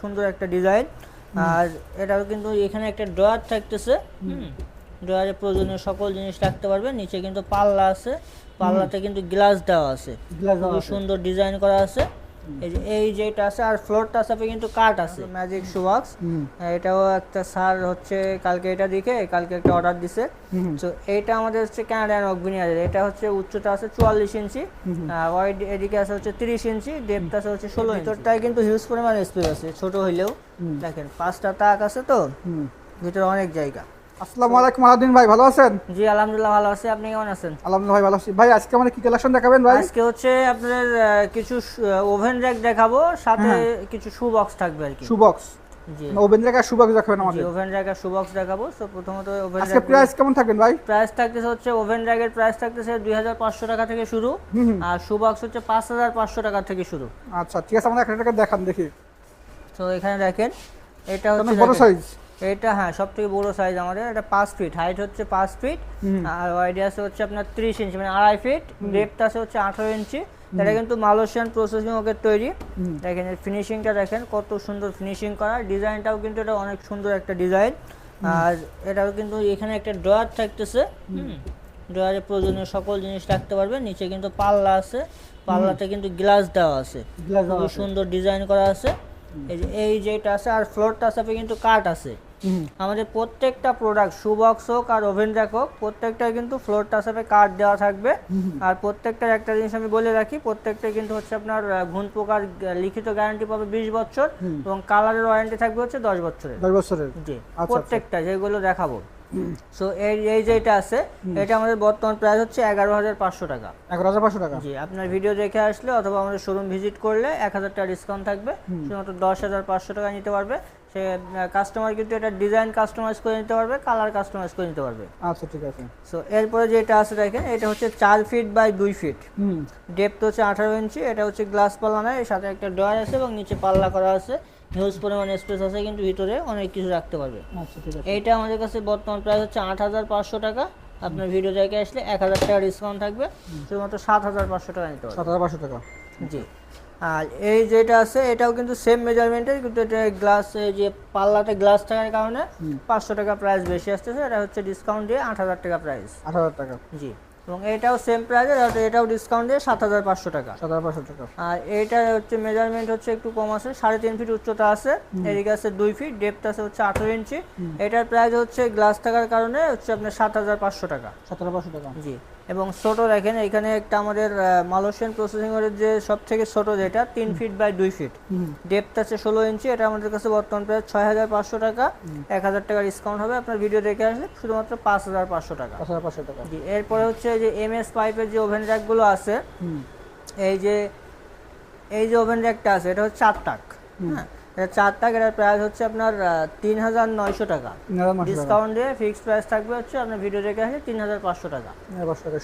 সুন্দর একটা ডিজাইন। আর এটাও কিন্তু এখানে একটা ড্রয়ার থাকতেছে। ড্রয়ারে প্রয়োজনীয় সকল জিনিস রাখতে পারবে। নিচে কিন্তু পাল্লা আছে। পাল্লাতে কিন্তু গ্লাস দেওয়া আছে। খুবই সুন্দর ডিজাইন করা আছে। এই যে এই যেটা আছে আর ফ্লোরটা সাথে কিন্তু কাট আছে। ম্যাজিক শুবাক্স এটাও একটা স্যার হচ্ছে কালকে এটা দিকে কালকে একটা অর্ডার দিছে। তো এইটা আমাদের হচ্ছে ক্যানাডিয়ান অগ্নিয়ারের এটা হচ্ছে উচ্চতা আছে চুয়াল্লিশ ইঞ্চি। ওয়াইড এদিকে আছে হচ্ছে তিরিশ ইঞ্চি ডেপথ আছে হচ্ছে ষোলো ভিতরটায় কিন্তু হিউজ পরিমাণ স্পেস আছে ছোট হইলেও। দেখেন পাঁচটা তাক আছে তো ভিতরে অনেক জায়গা। আসসালামু আলাইকুম আলাদিন ভাই ভালো আছেন? জি আলহামদুলিল্লাহ ভালো আছি। আপনি কেমন আছেন? আলহামদুলিল্লাহ ভাই ভালো আছি। ভাই আজকে আমাদের কি কালেকশন দেখাবেন ভাই? আজকে হচ্ছে আপনার কিছু ওভেন র্যাক দেখাবো সাথে হ্যাঁ। কিছু শু বক্স থাকবে আর কি। শু বক্স জি। ওভেন রেখা শু বক্স দেখাবেন আমাদের। ওভেন র্যাক আর শু বক্স দেখাবো। তো প্রথমত ওভেন আজকে প্রাইস কেমন থাকবেন ভাই? প্রাইস থাকতেছে হচ্ছে ওভেন র্যাকের প্রাইস থাকতেছে দুই হাজার পাঁচশো টাকা থেকে শুরু। আর শু বক্স হচ্ছে পাঁচ হাজার পাঁচশো টাকা থেকে শুরু। আচ্ছা ঠিক আছে আমাদের একটা টাকা দেখান দেখি। তো এখানে দেখেন এটা হচ্ছে বড় সাইজ এটা হ্যাঁ সব থেকে বড় সাইজ আমাদের এটা পাঁচ ফিট হাইট হচ্ছে পাঁচ ফিট আর ওয়াইড আছে হচ্ছে আপনার ত্রিশ ইঞ্চি মানে আড়াই ফিট ডেপথ আছে হচ্ছে আঠারো ইঞ্চি এটা কিন্তু মালয়েশিয়ান প্রসেসিং ওকে তৈরি। দেখেন এর ফিনিশিংটা দেখেন কত সুন্দর ফিনিশিং করা ডিজাইনটাও কিন্তু এটা অনেক সুন্দর একটা ডিজাইন আর এটাও কিন্তু এখানে একটা ড্রয়ার থাকতেছে ড্রয়ারে প্রয়োজনীয় সকল জিনিস রাখতে পারবে নিচে কিন্তু পাল্লা আছে পাল্লাতে কিন্তু গ্লাস দেওয়া আছে। আছে। সুন্দর ডিজাইন করা আছে। এই যে এই যেটা আছে আর ফ্লোরটা সাথে কিন্তু কাট আছে। আমাদের প্রত্যেকটা প্রোডাক্ট শু বক্স হোক আর ওভেন র্যাক হোক প্রত্যেকটা কিন্তু ফ্লোরটা সাথে কাট দেওয়া থাকবে। আর প্রত্যেকটার একটা জিনিস আমি বলে রাখি প্রত্যেকটা কিন্তু হচ্ছে আপনার ঘুণ পোকার লিখিত গ্যারান্টি পাবে বিশ বছর এবং কালারের ওয়ারেন্টি থাকবে হচ্ছে দশ বছরের। দশ বছরের? জি আচ্ছা। প্রত্যেকটা যেগুলো দেখাবো। সো এই এই যেটা আছে এটা আমাদের বর্তমান প্রাইস হচ্ছে এগারো হাজার পাঁচশো টাকা। এগারো হাজার পাঁচশো টাকা? জি আপনার ভিডিও দেখে আসলে অথবা আমাদের শোরুম ভিজিট করলে এক হাজার টাকা ডিসকাউন্ট থাকবে। শুধুমাত্র দশ হাজার পাঁচশো টাকা নিতে পারবে। সে কাস্টমার কিন্তু এটা ডিজাইন কাস্টমাইজ করে নিতে পারবে কালার কাস্টমাইজ করে নিতে পারবে। আচ্ছা ঠিক আছে। সো এরপরে যেটা আছে দেখেন এটা হচ্ছে চার ফিট বাই দুই ফিট হুম। ডেপথ হচ্ছে আঠারো ইঞ্চি এটা হচ্ছে গ্লাস পাল্লা নয় এর সাথে একটা ডয়ার আছে এবং নিচে পাল্লা করা আছে। হিউজ পরিমাণ স্পেস আছে কিন্তু ভিতরে অনেক কিছু রাখতে পারবে। আচ্ছা ঠিক আছে। এইটা আমাদের কাছে বর্তমান প্রাইস হচ্ছে আট হাজার পাঁচশো টাকা। আপনার ভিডিও জায়গায় আসলে এক হাজার টাকা ডিসকাউন্ট থাকবে। শুধুমাত্র সাত হাজার পাঁচশো টাকা নিতে পারবে। সাত হাজার পাঁচশো টাকা। জি। আর এই যেটা আছে এটাও কিন্তু সেম মেজারমেন্টের কিন্তু এটা গ্লাস যে পাল্লাতে গ্লাস থাকার কারণে পাঁচশো টাকা প্রাইস বেশি আসতেছে। এটা হচ্ছে ডিসকাউন্ট দিয়ে আট হাজার টাকা প্রাইস আট হাজার টাকা। জি। এবং এটাও সেম প্রাইসের এটাও ডিসকাউন্ট দিয়ে সাত হাজার পাঁচশো টাকা। সাত হাজার পাঁচশো টাকা। আর এইটা হচ্ছে মেজারমেন্ট হচ্ছে একটু কম আছে সাড়ে তিন ফিট উচ্চতা আছে এদিকে আছে দুই ফিট ডেপথ আছে হচ্ছে আঠেরো ইঞ্চি এটার প্রাইস হচ্ছে গ্লাস থাকার কারণে হচ্ছে আপনার সাত হাজার পাঁচশো টাকা। সাত হাজার পাঁচশো টাকা। জি। এবং ছোট দেখেন এখানে একটা আমাদের মালয়েশিয়ান প্রসেসিং এর যে সব থেকে ছোট যেটা তিন ফিট বাই দুই ফিট ডেপথ আছে ষোলো ইঞ্চি এটা আমাদের কাছে বর্তমান প্রায় ছয় হাজার পাঁচশো টাকা। এক হাজার টাকা ডিসকাউন্ট হবে। আপনার ভিডিও দেখে আসলে শুধুমাত্র পাঁচ হাজার পাঁচশো টাকা। পাঁচ হাজার পাঁচশো টাকা। জি এরপরে হচ্ছে যে এম এস পাইপের যে ওভেন র্যাকগুলো আছে এই যে এই যে ওভেন র্যাকটা আছে এটা হচ্ছে চার টাক। হ্যাঁ? এটা চার টাক এটার প্রাইস হচ্ছে আপনার তিন হাজার নয়শো টাকা। ডিসকাউন্ট দিয়ে ফিক্সড প্রাইস থাকবে হচ্ছে আপনার ভিডিও দেখে আসলে তিন হাজার পাঁচশো টাকা।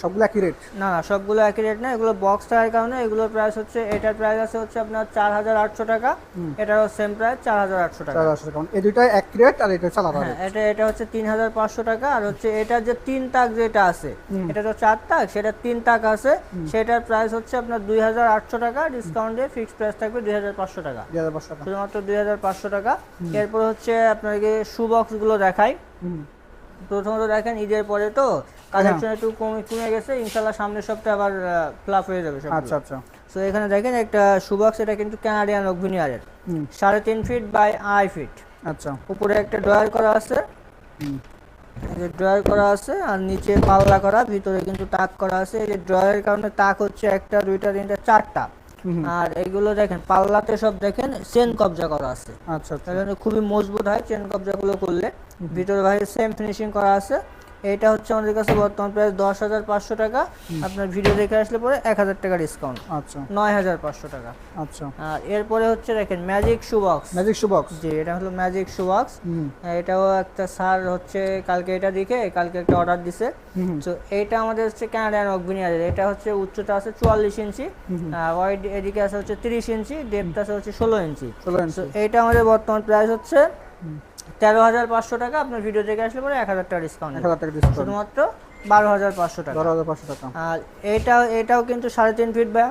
সবগুলো একই রেট না না সবগুলো একই রেট না এগুলো বক্স থাকার কারণে এগুলোর প্রাইস হচ্ছে এটার প্রাইস আছে হচ্ছে আপনার চার হাজার আটশো টাকা এটারও সেম প্রাইস চার হাজার আটশো টাকা। এই দুইটা এক রেট আর এটা আলাদা হ্যাঁ এটা এটা হচ্ছে তিন হাজার পাঁচশো টাকা আর হচ্ছে এটার যে তিন তাক যেটা আছে এটা তো চার তাক সেটা তিন তাক আছে সেটার প্রাইস হচ্ছে আপনার দুই হাজার আটশো টাকা ডিসকাউন্ট দিয়ে ফিক্সড প্রাইস থাকবে দুই হাজার পাঁচশো টাকা। শুধুমাত্র দুই হাজার পাঁচশো টাকা। এরপর হচ্ছে আপনাকে শু বক্সগুলো দেখাই। প্রথমত দেখেন ঈদের পরে তো কালেকশন একটু কমে কমে গেছে। ইনশাল্লাহ সামনের সপ্তাহে আবার ফ্লাপ হয়ে যাবে আচ্ছা আচ্ছা। সো এখানে দেখেন একটা সুবক্স এটা কিন্তু ক্যানাডিয়ান অগ্নিয়ারের সাড়ে তিন ফিট বাই আড়াই ফিট আচ্ছা। উপরে একটা ড্রয়ার করা আছে। এই যে ড্রয়ার করা আছে আর নিচে পাল্লা করা ভিতরে কিন্তু তাক করা আছে। এই যে ড্রয়ারের কারণে তাক হচ্ছে একটা দুইটা তিনটা চারটা। আর এগুলো দেখেন পাল্লাতে সব দেখেন চেন কবজা করা আছে। আচ্ছা তাহলে খুবই মজবুত হয় চেন কবজা গুলো করলে ভিতরে বাইরে সেম ফিনিশিং করা আছে। এটা হচ্ছে আমাদের কাছে বর্তমান প্রাইস দশ হাজার পাঁচশো টাকা। আপনার ভিডিও দেখে আসলে পরে এক হাজার টাকা ডিসকাউন্ট আচ্ছা। নয় হাজার পাঁচশো টাকা। আচ্ছা। আর এরপরে হচ্ছে দেখেন magic shoe box magic shoe box জি এটা হলো ম্যাজিক শু বক্স হুম। এটাও একটা স্যার হচ্ছে কালকে এটা দেখে কালকে একটা অর্ডার দিছে। তো এইটা আমাদের হচ্ছে ক্যানাডিয়ান অগ্নিয়ারের এটা হচ্ছে উচ্চতা আছে চুয়াল্লিশ ইঞ্চি। ওয়াইড এদিকে আছে হচ্ছে তিরিশ ইঞ্চি ডেপথ আছে হচ্ছে ষোলো ইঞ্চি। ষোলো ইঞ্চি। তো এইটা আমাদের বর্তমান প্রাইস হচ্ছে তেরো হাজার পাঁচশো টাকা আপনার ভিডিও দেখে আসলে পরে এক হাজার টাকা ডিসকাউন্ট এক হাজার টাকা ডিসকাউন্ট শুধুমাত্র বারো হাজার পাঁচশো টাকা। বারো হাজার পাঁচশো টাকা। আর এইটাও এটাও কিন্তু সাড়ে তিন ফিট বাই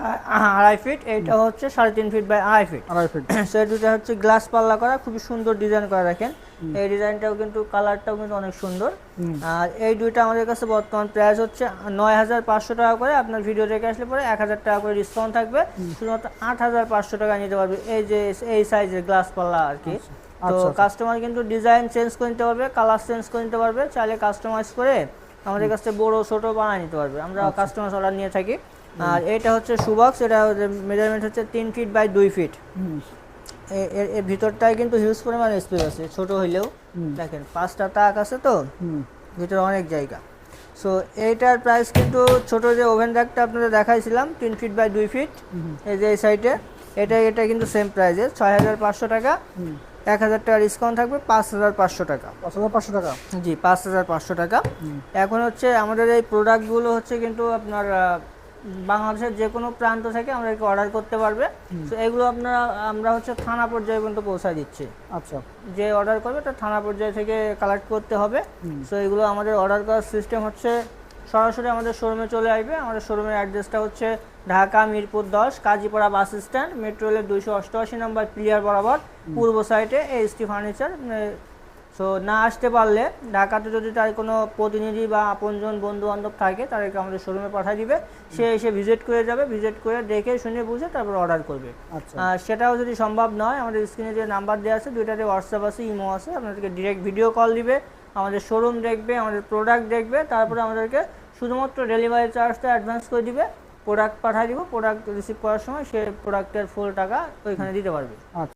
আড়াই ফিট এইটা হচ্ছে সাড়ে তিন ফিট বাই আড়াই ফিট আড়াই ফিট সো এই দুটো হচ্ছে গ্লাস পাল্লা করা খুবই সুন্দর ডিজাইন করা দেখেন। এই ডিজাইনটাও কিন্তু কালারটাও কিন্তু অনেক সুন্দর। আর এই দুইটা আমাদের কাছে বর্তমান প্রাইস হচ্ছে নয় হাজার পাঁচশো টাকা করে। আপনার ভিডিও দেখে আসলে পরে এক হাজার টাকা করে ডিসকাউন্ট থাকবে। শুধুমাত্র আট হাজার পাঁচশো টাকা নিতে পারবে। এই যে এই সাইজের গ্লাস পাল্লা আর কি। তো আচ্ছা, আচ্ছা। কাস্টমার কিন্তু ডিজাইন চেঞ্জ করে নিতে পারবে কালার চেঞ্জ করে নিতে পারবে চাইলে কাস্টমাইজ করে আমাদের কাছ বড় ছোট বানিয়ে নিতে পারবে। আমরা আচ্ছা। কাস্টমার অর্ডার নিয়ে থাকি। আর এটা হচ্ছে সুবক্স এটা মেজারমেন্ট হচ্ছে তিন ফিট বাই দুই ফিট এর এর ভিতরটায় কিন্তু হিউজ পরিমাণ স্পেস আছে ছোট হইলেও। দেখেন পাঁচটা তাক আছে তো ভিতরে অনেক জায়গা। সো এইটার প্রাইস কিন্তু ছোট যে ওভেন র্যাকটা আপনাদের দেখাইছিলাম তিন ফিট বাই দুই ফিট এই যে এই সাইডে এটা এটা কিন্তু সেম প্রাইসে ছয় হাজার পাঁচশো টাকা। এক হাজার টাকা ডিসকাউন্ট থাকবে পাঁচ হাজার পাঁচশো টাকা। পাঁচ হাজার পাঁচশো টাকা? জি পাঁচ হাজার পাঁচশো টাকা। এখন হচ্ছে আমাদের এই প্রোডাক্টগুলো হচ্ছে কিন্তু আপনার বাংলাদেশের যে কোনো প্রান্ত থেকে আমাদেরকে অর্ডার করতে পারবে। তো এগুলো আপনারা আমরা হচ্ছে থানা পর্যায়ে পর্যন্ত পৌঁছায় দিচ্ছি। আচ্ছা। যে অর্ডার করবে তার থানা পর্যায়ে থেকে কালেক্ট করতে হবে। সো এগুলো আমাদের অর্ডার করার সিস্টেম হচ্ছে সরাসরি আমাদের শোরুমে চলে আসবে। আমাদের শোরুমের অ্যাড্রেসটা হচ্ছে ঢাকা মিরপুর দশ কাজীপাড়া বাস স্ট্যান্ড মেট্রো রেলের দুইশো অষ্টআশি নম্বর প্লিয়ার বরাবর পূর্ব সাইডে এইচটি ফার্নিচার সো না আসতে পারলে ঢাকাতে যদি তার কোনো প্রতিনিধি বা আপনজন বন্ধু বান্ধব থাকে তাদেরকে আমাদের শোরুমে পাঠিয়ে দিবে। সে এসে ভিজিট করে যাবে ভিজিট করে দেখে শুনে বুঝে তারপর অর্ডার করবে। আচ্ছা। আর সেটাও যদি সম্ভব নয় আমাদের স্ক্রিনে যে নাম্বার দেওয়া আছে দুইটাতে হোয়াটসঅ্যাপ আছে ইমো আছে আপনাদেরকে ডিরেক্ট ভিডিও কল দিবে আমাদের শোরুম দেখবে আমাদের প্রোডাক্ট দেখবে তারপরে আমাদেরকে শুধুমাত্র ডেলিভারি চার্জটা অ্যাডভান্স করে দিবে। প্রোডাক্ট পাঠিয়ে দিব প্রোডাক্ট রিসিভ করার সময় সে প্রোডাক্টের ফুল টাকা ওইখানে দিতে পারবে। আচ্ছা।